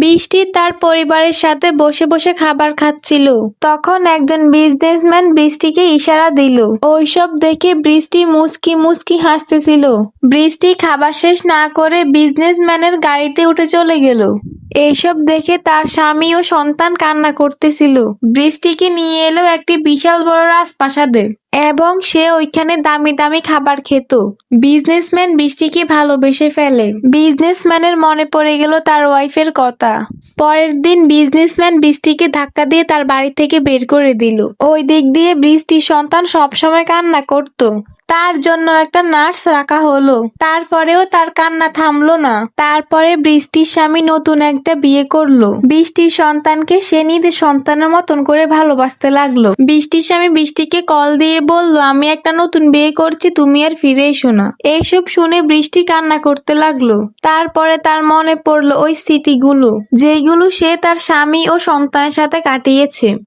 বৃষ্টি তার পরিবারের সাথে বসে বসে খাবার খাচ্ছিল। তখন একজন বিজনেসম্যান বৃষ্টিকে ইশারা দিল। ওইসব দেখে বৃষ্টি মুস্কি মুস্কি হাসতেছিল। বৃষ্টি খাবার শেষ না করে বিজনেসম্যানের গাড়িতে উঠে চলে গেল। এইসব দেখে তার স্বামী ও সন্তান কান্না করতেছিল। বৃষ্টিকে নিয়ে এলো একটি বিশাল বড় রাজপ্রাসাদে এবং সে ওইখানে দামি দামি খাবার খেত। বিজনেসম্যান বৃষ্টিকে ভালোবেসে ফেলে। বিজনেসম্যানের মনে পড়ে গেল তার ওয়াইফের কথা। পরের দিন বিজনেসম্যান বৃষ্টিকে ধাক্কা দিয়ে তার বাড়ি থেকে বের করে দিল। ওই দিক দিয়ে বৃষ্টির সন্তান সবসময় কান্না করত। তার জন্য একটা নার্স রাখা হলো। তারপরেও তার কান্না থামলো না। তারপরে বৃষ্টির স্বামী নতুন একটা বিয়ে করল। বৃষ্টির সন্তানকে সে নিজের সন্তানের মতন করে ভালোবাসতে লাগল। বৃষ্টির স্বামী বৃষ্টিকে কল দিয়ে বলল, আমি একটা নতুন বিয়ে করছি, তুমি আর ফিরে এসো না। এইসব শুনে বৃষ্টি কান্না করতে লাগল। তারপরে তার মনে পড়ল ওই স্মৃতিগুলো যেগুলো সে তার স্বামী ও সন্তানের সাথে কাটিয়েছে।